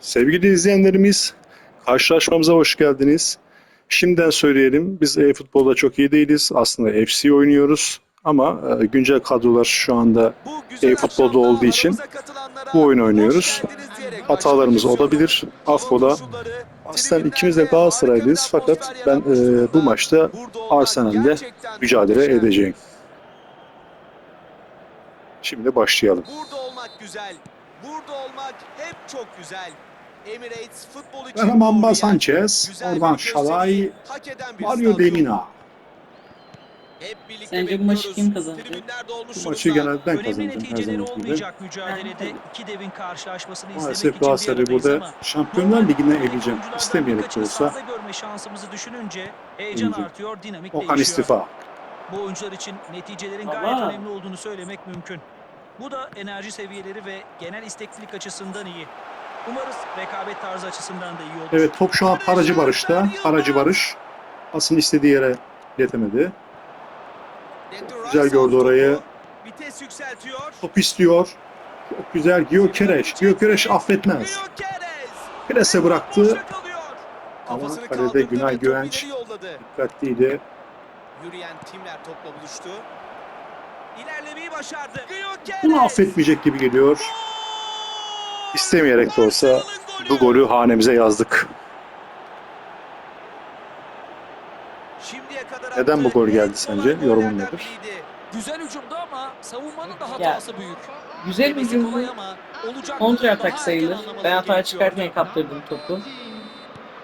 Sevgili izleyenlerimiz, karşılaşmamıza hoş geldiniz. Şimdiden söyleyelim, biz e-futbolda çok iyi değiliz. Aslında FC oynuyoruz ama e, güncel kadrolar şu anda e-futbolda olduğu için bu oyunu oynuyoruz. Hatalarımız olabilir, affola. Aslında ikimiz de Galatasaraylıyız fakat ben e, bu maçta Arsenal'le mücadele edeceğim. Şimdi başlayalım. Burada olmak güzel. Burada olmak hep çok güzel. Emirates futbol için yer. Sanchez, Güzel oradan Şalay, Mario. Lemina. Hep birlikte Sence bu maçı kim kazandı? Bu maçı durumda. genelde ben Önemli kazanacağım her zaman gibi. olmayacak mücadelede iki devin karşılaşmasını izlemek Maalesef Galatasaray'ı burada Şampiyonlar Ligi'ne eleyeceğim. İstemeyerek de olsa görme şansımızı düşününce heyecan Oyuncu. artıyor, dinamik Okan istifa. Bu oyuncular için neticelerin gayet önemli olduğunu söylemek mümkün. Bu da enerji seviyeleri ve genel isteklilik açısından iyi. Umarız rekabet tarzı açısından da iyi olur. Evet top şu an Paracı Barış'ta. Paracı Barış. Aslında istediği yere iletemedi. Güzel gördü orayı. Vites yükseltiyor. Top istiyor. Çok güzel. Gyökeres. Gyökeres affetmez. Prese bıraktı. Ama kalede Günay Güvenç. Dikkatliydi. Yürüyen Timler topla buluştu. İlerlemeyi başardı. Bunu affetmeyecek gibi geliyor. İstemeyerek de olsa bu golü hanemize yazdık. Şimdiye kadar Neden bu gol geldi sence? Yorumun nedir? Güzel hücumdu ama savunmanın da Ya, hatası büyük. Güzel bir hücumdu. ama olacak Kontra atak sayılır. Ben hata çıkarken kaptırdım topu.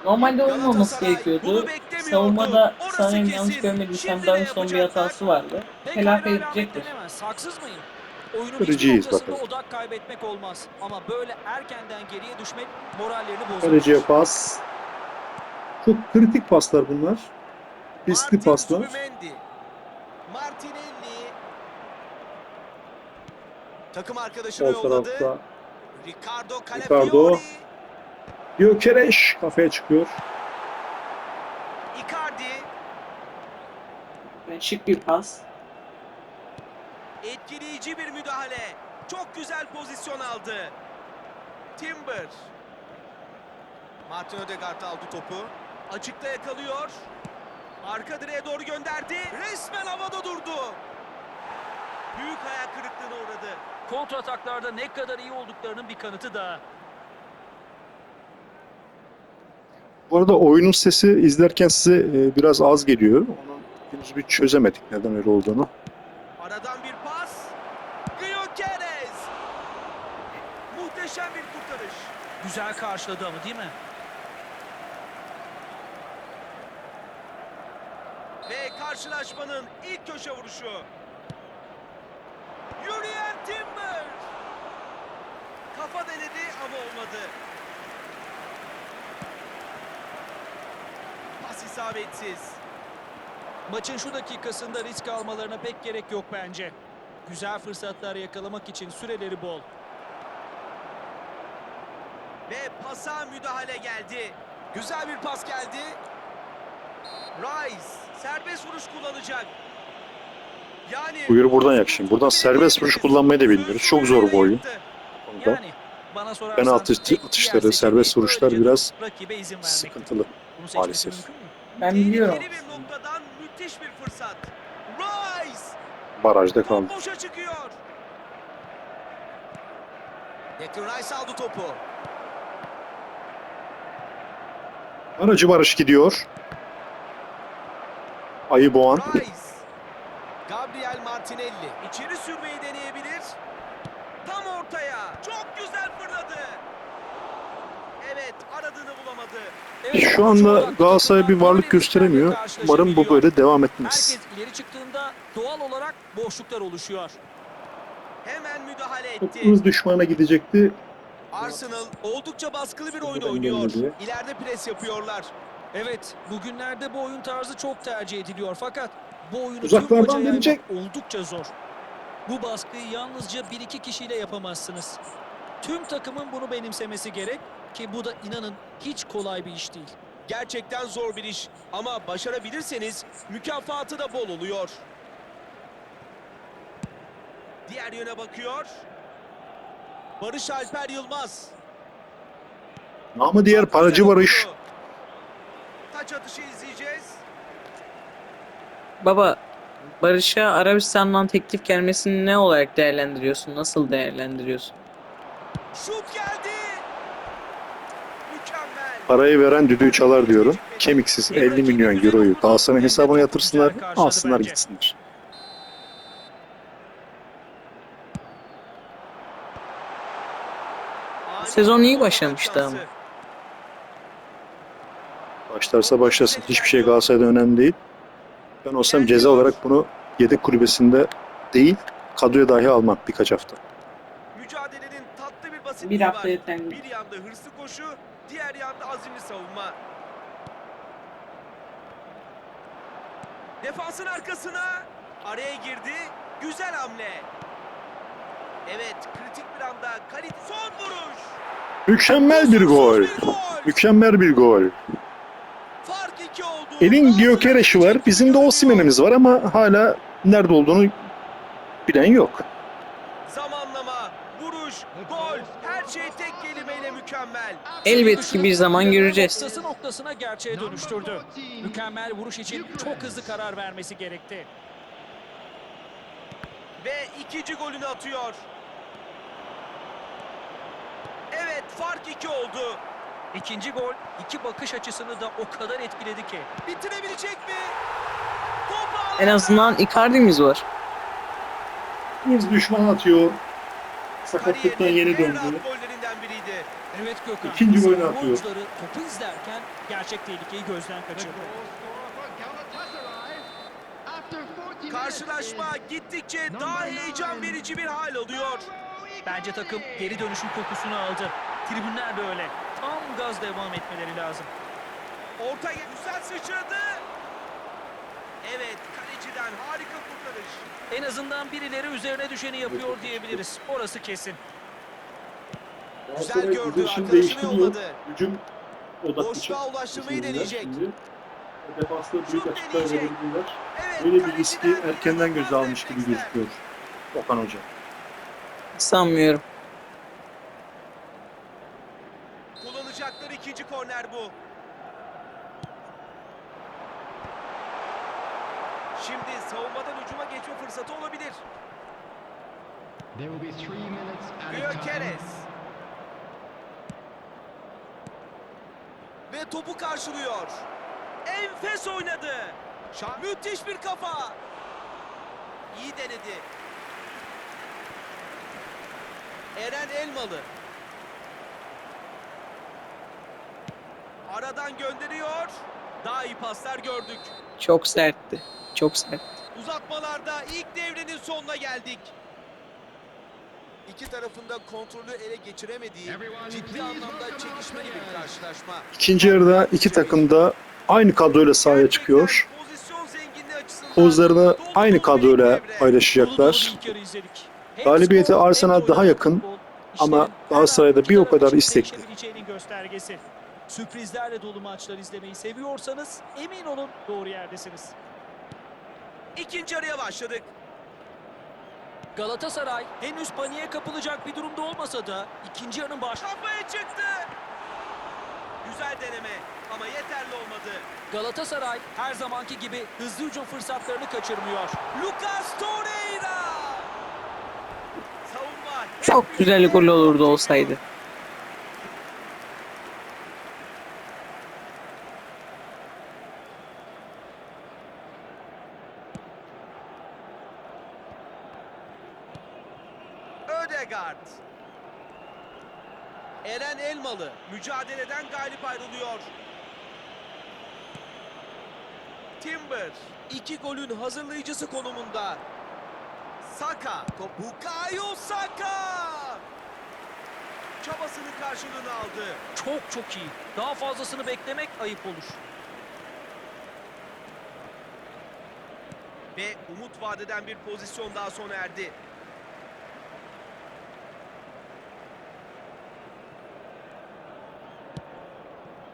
Normalde olmaması gerekiyordu. Savunmada sanırım yanlış görmediysem Davinson bir hatası vardı. Telafi edecektir. Haksız mıyım? Oyunun Kırıcıyız hiçbir noktasında bakalım. odak kaybetmek olmaz. Ama böyle erkenden geriye düşmek morallerini bozar. Kaleciye pas. Çok kritik paslar bunlar. Riskli Martin paslar. Zubimendi. Martinelli. Takım arkadaşını yolladı. tarafta Ricardo Ricardo. Calafiori. Gyökeres kafaya çıkıyor. Icardi. Yani şık bir pas. Etkileyici bir müdahale. Çok güzel pozisyon aldı. Timber. Martin Ödegaard aldı topu. Açıkta yakalıyor. Arka direğe doğru gönderdi. Resmen havada durdu. Büyük hayal kırıklığına uğradı. Kontra ataklarda ne kadar iyi olduklarının bir kanıtı daha. Bu arada oyunun sesi izlerken size e, biraz az geliyor. Onu henüz bir çözemedik neden öyle olduğunu. Aradan bir pas. Gyökeres. Muhteşem bir kurtarış. Güzel karşıladı ama değil mi? Ve karşılaşmanın ilk köşe vuruşu. Yürüyen Timber. Kafa denedi ama olmadı. Pas isabetsiz. Maçın şu dakikasında risk almalarına pek gerek yok bence. Güzel fırsatlar yakalamak için süreleri bol. Ve pasa müdahale geldi. Güzel bir pas geldi. Rice serbest vuruş kullanacak. Yani Buyur buradan yak şimdi. Buradan serbest vuruş kullanmayı da bilmiyoruz. Çok zor bu oyun. Yani bana sorarsan Penaltı tek diğer atışları, serbest vuruşlar biraz sıkıntılı. Maalesef. Ben biliyorum. Tehlikeli bir noktadan müthiş bir fırsat. Rice Barajda kaldı. top boşa çıkıyor. Declan Rice aldı topu. Aracı Barış gidiyor. Ayı Boğan. Rice. Gabriel Martinelli. İçeri sürmeyi deneyebilir. Tam ortaya. Çok güzel fırladı. Evet aradığını bulamadı. Evet, Şu anda Galatasaray bir varlık gösteremiyor. Umarım bu böyle devam etmez. Herkes ileri çıktığında doğal olarak boşluklar oluşuyor. Hemen müdahale etti. Topumuz düşmana gidecekti. Arsenal oldukça baskılı bir oyun oynuyor. İleride pres yapıyorlar. Evet, bugünlerde bu oyun tarzı çok tercih ediliyor fakat bu oyunu Uzaklardan tüm oldukça zor. Bu baskıyı yalnızca bir iki kişiyle yapamazsınız. Tüm takımın bunu benimsemesi gerek ki bu da inanın hiç kolay bir iş değil. Gerçekten zor bir iş ama başarabilirseniz mükafatı da bol oluyor. Diğer yöne bakıyor. Barış Alper Yılmaz. Namı diğer paracı Barış. Taç atışı izleyeceğiz. Baba Barış'a Arabistan'dan teklif gelmesini ne olarak değerlendiriyorsun? Nasıl değerlendiriyorsun? Şut geldi. Mükemmel. Parayı veren düdüğü çalar diyorum. Kemiksiz 50 milyon euroyu Galatasaray'ın hesabına yatırsınlar, alsınlar gitsinler. Sezon iyi başlamıştı ama. Başlarsa başlasın. Hiçbir şey Galatasaray'da önemli değil. Ben olsam ceza olarak bunu yedek kulübesinde değil, kadroya dahi almam birkaç hafta. Tatlı bir hafta yeterli. Bir yanda hırslı koşu, diğer yanda azimli savunma. Defansın arkasına araya girdi. Güzel hamle. Evet, kritik bir anda Kalit son vuruş. Mükemmel bir gol. Kusursuz bir gol. Mükemmel bir gol. Fark iki oldu. Elin Gyökeres'i var. Bizim de golü Osimhen'imiz var ama hala nerede olduğunu bilen yok. Zamanlama, vuruş, gol, her şey tek kelimeyle mükemmel. Elbet ki bir zaman göreceğiz. Noktası noktasına gerçeğe dönüştürdü. Mükemmel vuruş için çok hızlı karar vermesi gerekti. Ve ikinci golünü atıyor. Evet, fark iki oldu. İkinci gol iki bakış açısını da o kadar etkiledi ki. Bitirebilecek mi? Top En azından Icardi'miz var. Biz düşman atıyor. Rahat gollerinden biriydi. Evet Gökhan. İkinci golünü atıyor. topu izlerken gerçek tehlikeyi gözden kaçırdı. Karşılaşma gittikçe daha heyecan verici bir hal alıyor. Bence takım geri dönüşün kokusunu aldı. Tribünler de öyle. Tam gaz devam etmeleri lazım. Orta güzel sıçradı. Evet, kaleciden harika kurtarış. En azından birileri üzerine düşeni yapıyor diyebiliriz. Orası kesin. Güzel gördü, arkadaşını yolladı. Hücum odaklı Boşluğa ulaştırmayı deneyecek. Defansta büyük Şut açıklar verebilirler. Evet, Böyle bir riski erkenden göze almış gibi gözüküyor Okan Hoca. Sanmıyorum. Kullanacakları ikinci korner bu. Şimdi savunmadan hücuma geçme fırsatı olabilir. Gyökeres. Ve topu karşılıyor. Enfes oynadı. Müthiş bir kafa. İyi denedi. Eren Elmalı. Aradan gönderiyor. Daha iyi paslar gördük. Çok sertti. Çok sert. Uzatmalarda ilk devrenin sonuna geldik. İki tarafında kontrolü ele geçiremediği ciddi anlamda çekişmeli bir karşılaşma. İkinci yarıda iki takım da aynı kadroyla sahaya çıkıyor. Gerçekten pozisyon zenginliği açısından Pozlarını aynı kadroyla paylaşacaklar. Galibiyete Arsenal daha yakın ama Galatasaray'da bir o kadar istekli. Sürprizlerle dolu maçlar izlemeyi seviyorsanız emin olun doğru yerdesiniz. İkinci yarıya başladık. Galatasaray henüz paniğe kapılacak bir durumda olmasa da ikinci yarının baş... Kafaya çıktı. Güzel deneme ama yeterli olmadı. Galatasaray her zamanki gibi hızlı hücum fırsatlarını kaçırmıyor. Lucas Torreira. Savunma. Çok güzel gol olurdu olsaydı. Ödegaard. Eren Elmalı mücadeleden galip ayrılıyor. Timber iki golün hazırlayıcısı konumunda. Saka, top Bukayo Saka. Çabasının karşılığını aldı. Çok çok iyi. Daha fazlasını beklemek ayıp olur. Ve umut vadeden bir pozisyon daha sona erdi.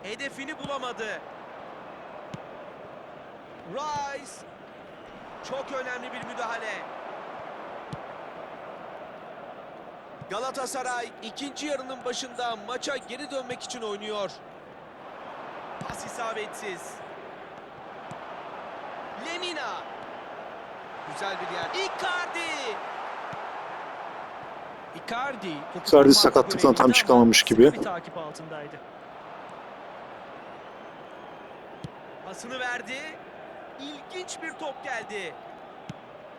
Hedefini bulamadı. Rice. Çok önemli bir müdahale. Galatasaray ikinci yarının başında maça geri dönmek için oynuyor. Pas isabetsiz. Lemina. Güzel bir yer. Icardi. Icardi, Icardi sakatlıktan tam çıkamamış gibi. Bir takip altındaydı. Pasını verdi. İlginç bir top geldi.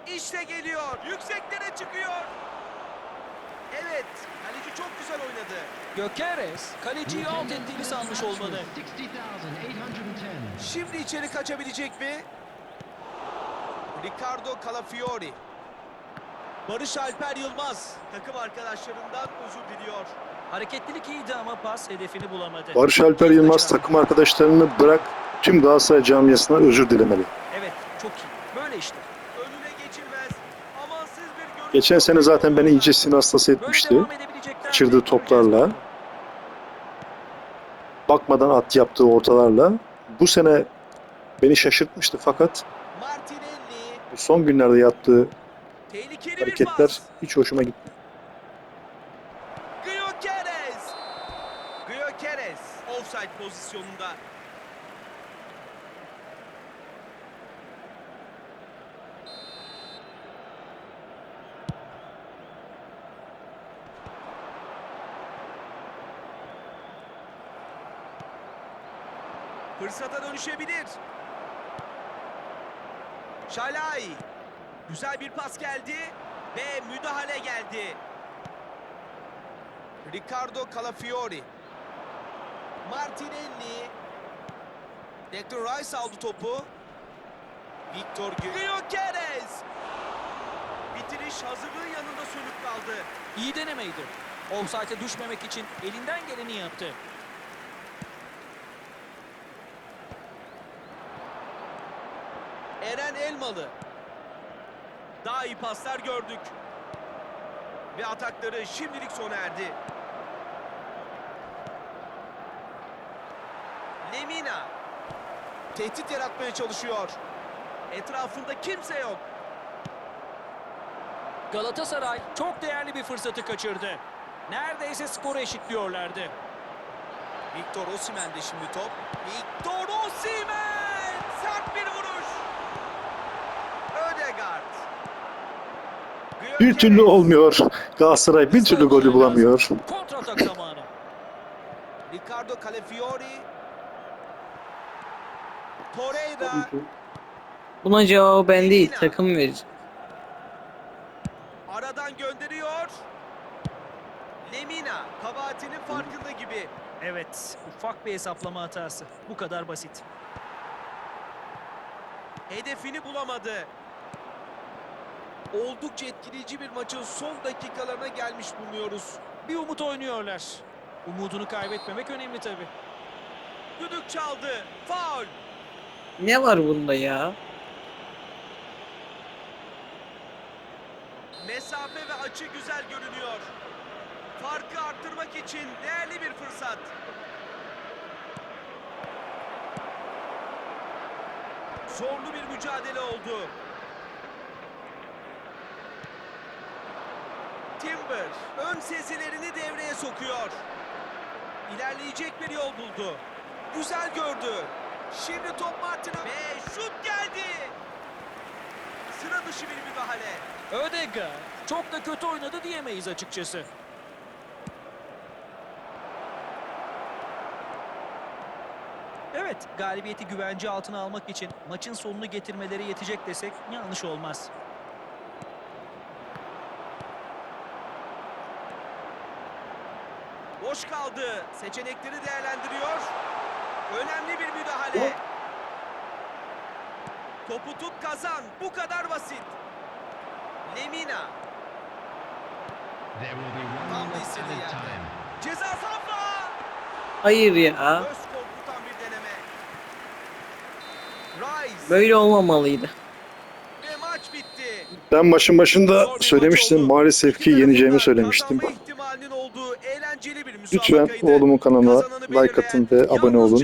İşte geliyor. Yükseklere çıkıyor. Evet. Kaleci çok güzel oynadı. Gökeres, kaleciyi alt ettiğini sanmış olmalı. Şimdi içeri kaçabilecek mi? Ricardo Calafiori. Barış Alper Yılmaz takım arkadaşlarından özür diliyor. Hareketlilik iyiydi ama pas hedefini bulamadı. Barış Alper Yılmaz takım arkadaşlarını bırak tüm Galatasaray camiasına özür dilemeli. Evet, çok iyi. Böyle işte. Önüne geçilmez. Geçen sene zaten beni iyice hastası Böyle etmişti. Kaçırdığı toplarla. Bakmadan at yaptığı ortalarla. Bu sene beni şaşırtmıştı fakat bu son günlerde yaptığı hareketler hiç hoşuma gitti. Gyökeres. Gyökeres. Offside pozisyonunda. Fırsata dönüşebilir. Şalay. Güzel bir pas geldi ve müdahale geldi. Ricardo Calafiori. Martinelli. Declan Rice aldı topu. Victor Gyökeres. Bitiriş hazırlığın yanında sönük kaldı. İyi denemeydi. Offside'e düşmemek için elinden geleni yaptı. Eren Elmalı. Daha iyi paslar gördük. Ve atakları şimdilik sona erdi. Lemina. Tehdit yaratmaya çalışıyor. Etrafında kimse yok. Galatasaray çok değerli bir fırsatı kaçırdı. Neredeyse skoru eşitliyorlardı. Victor Osimhen'de şimdi top. Victor Osimhen! Sert bir vuruş. Bir türlü olmuyor. Galatasaray bir türlü golü bulamıyor. Ricardo Calafiori. Torreira. Buna cevabı ben değil takım verir. Aradan gönderiyor. Lemina kabahatinin farkında gibi. Evet, ufak bir hesaplama hatası. Bu kadar basit. Hedefini bulamadı. Oldukça etkileyici bir maçın son dakikalarına gelmiş bulunuyoruz. Bir umut oynuyorlar. Umudunu kaybetmemek önemli tabii. Düdük çaldı. Faul. Ne var bunda ya? Mesafe ve açı güzel görünüyor. Farkı arttırmak için değerli bir fırsat. Zorlu bir mücadele oldu. Timber ön sezilerini devreye sokuyor. İlerleyecek bir yol buldu. Güzel gördü. Şimdi top Martin'a ve şut geldi. Sıra dışı bir müdahale. Ödegaard çok da kötü oynadı diyemeyiz açıkçası. Evet, galibiyeti güvence altına almak için maçın sonunu getirmeleri yetecek desek yanlış olmaz. Boş kaldı. Seçenekleri değerlendiriyor. Önemli bir müdahale. Topu tut kazan. Bu kadar basit. Lemina. Tam da istediği yerde. Ceza sahası. Hayır ya. Göz korkutan bir deneme. Rice. Böyle olmamalıydı. Ve maç bitti. Ben maçın başında Zor bir maç söylemiştim. oldu. Maalesef ki yeneceğimi söylemiştim. kazanma eğlenceli bir Lütfen oğlumun kanalına like atın ve abone olun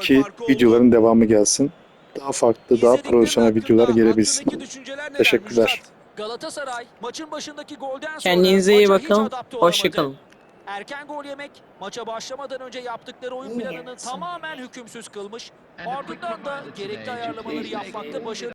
ki videoların devamı gelsin. Daha farklı, daha profesyonel videolar gelebilsin. Teşekkürler. Galatasaray maçın başındaki golden sonra Kendinize iyi bakın. Hoşçakalın. Erken gol yemek maça başlamadan önce yaptıkları oyun planını tamamen hükümsüz kılmış. Ardından da gerekli ayarlamaları yapmakta başarılı